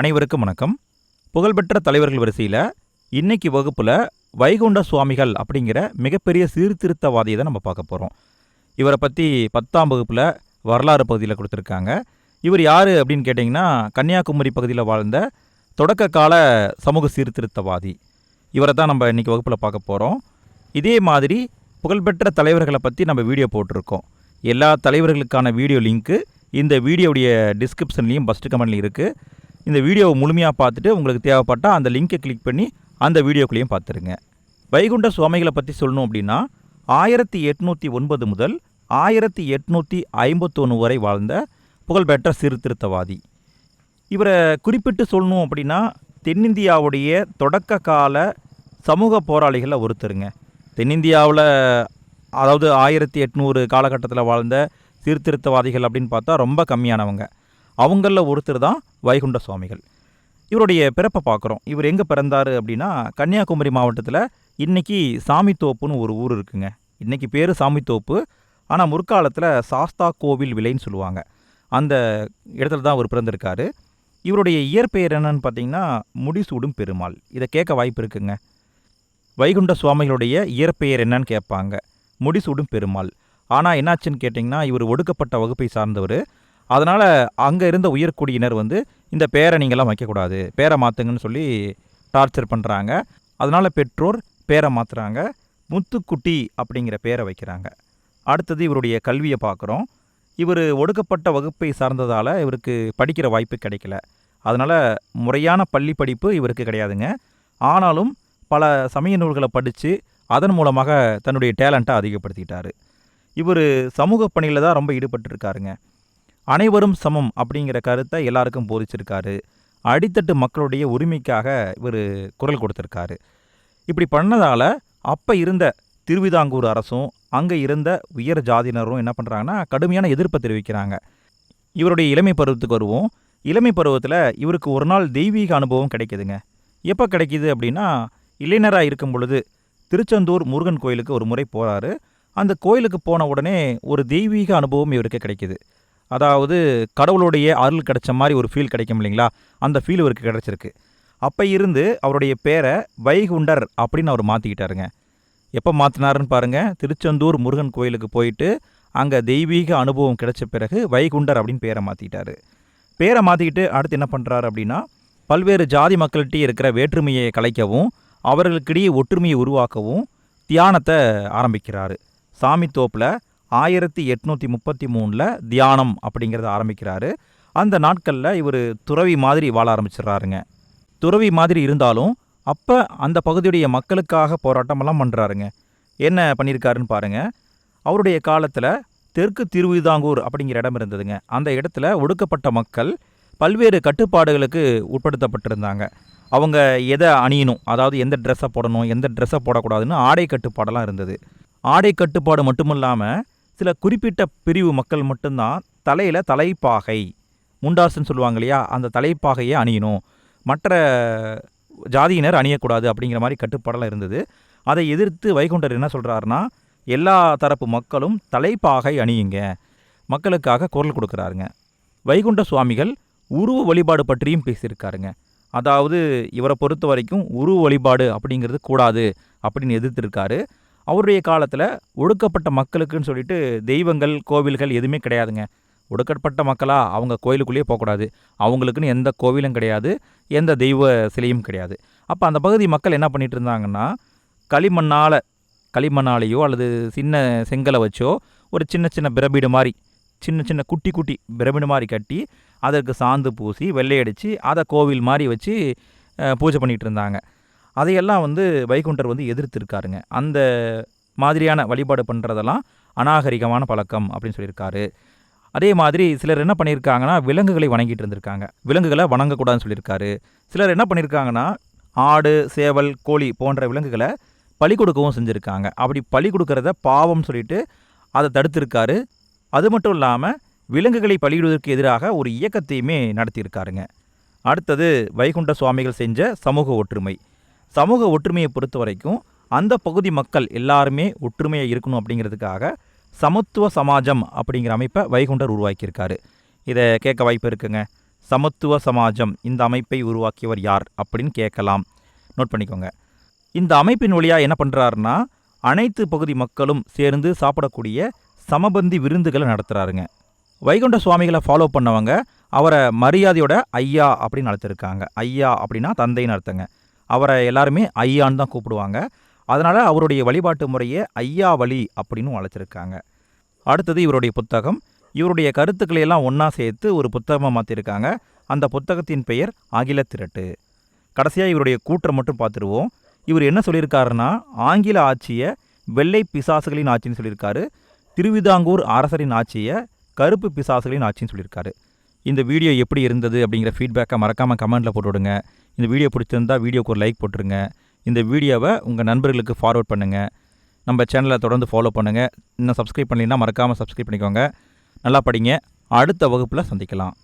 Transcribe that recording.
அனைவருக்கும் வணக்கம். புகழ்பெற்ற தலைவர்கள் வரிசையில் இன்னைக்கு வகுப்பில் வைகுண்ட சுவாமிகள் அப்படிங்கிற மிகப்பெரிய சீர்திருத்தவாதியை தான் நம்ம பார்க்க போகிறோம் இவரை பற்றி பத்தாம் வகுப்பில் வரலாறு பகுதியில் கொடுத்துருக்காங்க. இவர் யார் அப்படின்னு கேட்டிங்கன்னா கன்னியாகுமரி பகுதியில் வாழ்ந்த தொடக்க கால சமூக சீர்திருத்தவாதி. இவரை தான் நம்ம இன்றைக்கி வகுப்பில் பார்க்க போகிறோம் இதே மாதிரி புகழ்பெற்ற தலைவர்களை பற்றி நம்ம வீடியோ போட்டிருக்கோம். எல்லா தலைவர்களுக்கான வீடியோ லிங்க்கு இந்த வீடியோடைய டிஸ்கிரிப்ஷன்லேயும் ஃபஸ்ட்டு கமெண்ட்லையும் இருக்குது இந்த வீடியோவை முழுமையாக பார்த்துட்டு உங்களுக்கு தேவைப்பட்டால் அந்த லிங்கை கிளிக் பண்ணி அந்த வீடியோக்குள்ளேயும் பார்த்துருங்க. வைகுண்ட சுவாமிகளை பற்றி சொல்லணும் அப்படின்னா ஆயிரத்தி எட்நூற்றி ஒன்பது முதல் ஆயிரத்தி எட்நூற்றி ஐம்பத்தொன்று வரை வாழ்ந்த புகழ்பெற்ற சீர்திருத்தவாதி. இவரை குறிப்பிட்டு சொல்லணும் அப்படின்னா தென்னிந்தியாவுடைய தொடக்க கால சமூக போராளிகளில் ஒருத்தருங்க. தென்னிந்தியாவில் அதாவது ஆயிரத்தி எட்நூறு காலகட்டத்தில் வாழ்ந்த சீர்திருத்தவாதிகள் அப்படின்னு பார்த்தா ரொம்ப கம்மியானவங்க. அவங்களில் ஒருத்தர் தான் வைகுண்ட சுவாமிகள். இவருடைய பிறப்பை பார்க்குறோம். இவர் எங்கே பிறந்தார் அப்படின்னா கன்னியாகுமரி மாவட்டத்தில் இன்றைக்கி சாமித்தோப்புன்னு ஒரு ஊர் இருக்குங்க. இன்றைக்கி பேர் சாமித்தோப்பு. ஆனால் முற்காலத்தில் சாஸ்தா கோவில் விலைன்னு சொல்லுவாங்க. அந்த இடத்துல தான் அவர் பிறந்திருக்காரு. இவருடைய இயற்பெயர் என்னன்னு பார்த்தீங்கன்னா முடிசூடும் பெருமாள். இதை கேட்க வாய்ப்பு இருக்குங்க. வைகுண்ட சுவாமிகளுடைய இயற்பெயர் என்னன்னு கேட்பாங்க. முடிசூடும் பெருமாள். ஆனால் என்னாச்சுன்னு கேட்டிங்கன்னா இவர் ஒடுக்கப்பட்ட வகுப்பை சார்ந்தவர். அதனால் அங்கே இருந்த உயர்குடியினர் வந்து இந்த பேரை நீங்களாம் வைக்கக்கூடாது பேரை மாற்றுங்கன்னு சொல்லி டார்ச்சர் பண்ணுறாங்க அதனால் பெற்றோர் பேரை மாற்றுறாங்க முத்துக்குட்டி அப்படிங்கிற பேரை வைக்கிறாங்க. அடுத்தது இவருடைய கல்வியை பார்க்குறோம். இவர் ஒடுக்கப்பட்ட வகுப்பை சார்ந்ததால் இவருக்கு படிக்கிற வாய்ப்பு கிடைக்கல. அதனால் முறையான பள்ளி படிப்பு இவருக்கு கிடையாதுங்க. ஆனாலும் பல சமய நூல்களை படித்து அதன் மூலமாக தன்னுடைய டேலண்ட்டை அதிகப்படுத்திக்கிட்டார் இவர் சமூக பணியில் தான் ரொம்ப ஈடுபட்டிருக்காருங்க. அனைவரும் சமம் அப்படிங்கிற கருத்தை எல்லாருக்கும் போதிச்சிருக்காரு. அடித்தட்டு மக்களுடைய உரிமைக்காக இவர் குரல் கொடுத்துருக்காரு. இப்படி பண்ணதால் அப்போ இருந்த திருவிதாங்கூர் அரசும் அங்கே இருந்த உயர் ஜாதியினரும் என்ன பண்ணுறாங்கன்னா கடுமையான எதிர்ப்பை தெரிவிக்கிறாங்க. இவருடைய இளமை பருவத்துக்கு வருவோம். இளமை பருவத்தில் இவருக்கு ஒரு நாள் தெய்வீக அனுபவம் கிடைக்குதுங்க. எப்போ கிடைக்கிது அப்படின்னா இளைஞராக இருக்கும் பொழுது திருச்செந்தூர் முருகன் கோயிலுக்கு ஒரு முறை போகிறாரு அந்த கோயிலுக்கு போன உடனே ஒரு தெய்வீக அனுபவம் இவருக்கு கிடைக்கிது. அதாவது கடவுளுடைய அருள் கிடைச்ச மாதிரி ஒரு ஃபீல் கிடைக்கும் இல்லைங்களா? அந்த ஃபீல் இவருக்கு கிடச்சிருக்கு. அப்போ இருந்து அவருடைய பேரை வைகுண்டர் அப்படின்னு அவர் மாற்றிக்கிட்டாருங்க எப்போ மாற்றினாருன்னு பாருங்கள் திருச்செந்தூர் முருகன் கோயிலுக்கு போயிட்டு அங்கே தெய்வீக அனுபவம் கிடைச்ச பிறகு வைகுண்டர் அப்படின்னு பேரை மாற்றிக்கிட்டாரு பேரை மாற்றிக்கிட்டு அடுத்து என்ன பண்ணுறாரு அப்படின்னா பல்வேறு ஜாதி மக்கள்கிட்டே இருக்கிற வேற்றுமையை கலைக்கவும் அவர்களுக்கிடையே ஒற்றுமையை உருவாக்கவும் தியானத்தை ஆரம்பிக்கிறாரு. சாமி தோப்பில் ஆயிரத்தி எட்நூற்றி முப்பத்தி மூணில் தியானம் அப்படிங்கிறத ஆரம்பிக்கிறாரு. அந்த நாட்களில் இவர் துறவி மாதிரி வாழ ஆரம்பிச்சிடுறாருங்க. துறவி மாதிரி இருந்தாலும் அப்போ அந்த பகுதியுடைய மக்களுக்காக போராட்டமெல்லாம் பண்ணுறாருங்க என்ன பண்ணியிருக்காருன்னு பாருங்கள் அவருடைய காலத்தில் தெற்கு திருவிதாங்கூர் அப்படிங்கிற இடம் இருந்ததுங்க. அந்த இடத்துல ஒடுக்கப்பட்ட மக்கள் பல்வேறு கட்டுப்பாடுகளுக்கு உட்படுத்தப்பட்டிருந்தாங்க. அவங்க எதை அணியணும் அதாவது எந்த ட்ரெஸ்ஸை போடணும் எந்த ட்ரெஸ்ஸை போடக்கூடாதுன்னு ஆடை கட்டுப்பாடெல்லாம் இருந்தது. ஆடை கட்டுப்பாடு மட்டும் இல்லாமல் சில குறிப்பிட்ட பிரிவு மக்கள் மட்டும்தான் தலையில் தலைப்பாகை முண்டாசுன்னு சொல்லுவாங்க இல்லையா? அந்த தலைப்பாகையை அணியணும். மற்ற ஜாதியினர் அணியக்கூடாது அப்படிங்கிற மாதிரி கட்டுப்பாடெல்லாம் இருந்தது. அதை எதிர்த்து வைகுண்டர் என்ன சொல்கிறாருன்னா எல்லா தரப்பு மக்களும் தலைப்பாகை அணியுங்க. மக்களுக்காக குரல் கொடுக்குறாருங்க. வைகுண்ட சுவாமிகள் உருவ வழிபாடு பற்றியும் பேசியிருக்காருங்க. அதாவது இவரை பொறுத்த வரைக்கும் உருவ வழிபாடு அப்படிங்கிறது கூடாது அப்படின்னு எதிர்த்திருக்காரு. அவருடைய காலத்தில் ஒடுக்கப்பட்ட மக்களுக்குன்னு சொல்லிட்டு தெய்வங்கள் கோவில்கள் எதுவுமே கிடையாதுங்க. ஒடுக்கப்பட்ட மக்களாக அவங்க கோயிலுக்குள்ளேயே போகக்கூடாது. அவங்களுக்குன்னு எந்த கோவிலும் கிடையாது. எந்த தெய்வ சிலையும் கிடையாது. அப்போ அந்த பகுதி மக்கள் என்ன பண்ணிகிட்டு இருந்தாங்கன்னா களிமண்ணால் களிமண்ணாலேயோ அல்லது சின்ன செங்கலை வச்சோ ஒரு சின்ன சின்ன பிரபீடு மாதிரி சின்ன சின்ன குட்டி குட்டி பிரமிடு மாதிரி கட்டி அதற்கு சாந்து பூசி வெள்ளையடித்து அதை கோவில் மாதிரி வச்சு பூஜை பண்ணிகிட்டு இருந்தாங்க. அதையெல்லாம் வந்து வைகுண்டர் வந்து எதிர்த்திருக்காருங்க. அந்த மாதிரியான வழிபாடு பண்ணுறதெல்லாம் அநாகரிகமான பழக்கம் அப்படின்னு சொல்லியிருக்காரு. அதே மாதிரி சிலர் என்ன பண்ணியிருக்காங்கன்னா விலங்குகளை வணங்கிட்டு இருந்திருக்காங்க. விலங்குகளை வணங்கக்கூடாதுன்னு சொல்லியிருக்காரு. சிலர் என்ன பண்ணியிருக்காங்கன்னா ஆடு சேவல் கோழி போன்ற விலங்குகளை பலி கொடுக்கவும் செஞ்சுருக்காங்க. அப்படி பலி கொடுக்கறத பாவம் சொல்லிட்டு அதை தடுத்திருக்காரு. அது மட்டும் இல்லாமல் விலங்குகளை பலியிடுவதற்கு எதிராக ஒரு இயக்கத்தையுமே நடத்தியிருக்காருங்க. அடுத்தது வைகுண்ட சுவாமிகள் செஞ்ச சமூக ஒற்றுமை. சமூக ஒற்றுமையை பொறுத்த வரைக்கும் அந்த பகுதி மக்கள் எல்லாருமே ஒற்றுமையாக இருக்கணும் அப்படிங்கிறதுக்காக சமத்துவ சமாஜம் அப்படிங்கிற அமைப்பை வைகுண்டர் உருவாக்கியிருக்காரு. இதை கேட்க வாய்ப்பு இருக்குங்க. சமத்துவ சமாஜம் இந்த அமைப்பை உருவாக்கியவர் யார் அப்படின்னு கேட்கலாம். நோட் பண்ணிக்கோங்க. இந்த அமைப்பின் வழியாக என்ன பண்ணுறாருன்னா அனைத்து பகுதி மக்களும் சேர்ந்து சாப்பிடக்கூடிய சமபந்தி விருந்துகளை நடத்துகிறாருங்க வைகுண்ட சுவாமிகளை ஃபாலோ பண்ணவங்க அவரை மரியாதையோட ஐயா அப்படின்னு அழைச்சிருக்காங்க ஐயா அப்படின்னா தந்தைன்னு அர்த்தங்க. அவரை எல்லாருமே ஐயான்னு தான் கூப்பிடுவாங்க. அதனால் அவருடைய வழிபாட்டு முறையை ஐயா வழி அப்படின்னு அழைச்சிருக்காங்க. அடுத்தது இவருடைய புத்தகம். இவருடைய கருத்துக்களை எல்லாம் ஒன்றா சேர்த்து ஒரு புத்தகமாக மாற்றிருக்காங்க அந்த புத்தகத்தின் பெயர் அகில திரட்டு கடைசியாக இவருடைய கூற்றம் மட்டும் பார்த்துருவோம். இவர் என்ன சொல்லியிருக்காருன்னா ஆங்கில ஆட்சியை வெள்ளை பிசாசுகளின் ஆட்சின்னு சொல்லியிருக்காரு. திருவிதாங்கூர் அரசரின் ஆட்சியை கருப்பு பிசாசுகளின் ஆட்சின்னு சொல்லியிருக்காரு. இந்த வீடியோ எப்படி இருந்தது அப்படிங்கிற ஃபீட்பேக்கை மறக்காமல் கமெண்ட்டில் போட்டு விடுங்க இந்த வீடியோ பிடிச்சிருந்தா வீடியோக்கு ஒரு லைக் போட்டுருங்க. இந்த வீடியோவை உங்கள் நண்பர்களுக்கு ஃபார்வர்ட் பண்ணுங்கள் நம்ம சேனலை தொடர்ந்து ஃபாலோ பண்ணுங்கள் இன்னும் சப்ஸ்கிரைப் பண்ணலைன்னா மறக்காமல் சப்ஸ்கிரைப் பண்ணிக்கோங்க. நல்லா படிங்க. அடுத்த வகுப்பில் சந்திக்கலாம்.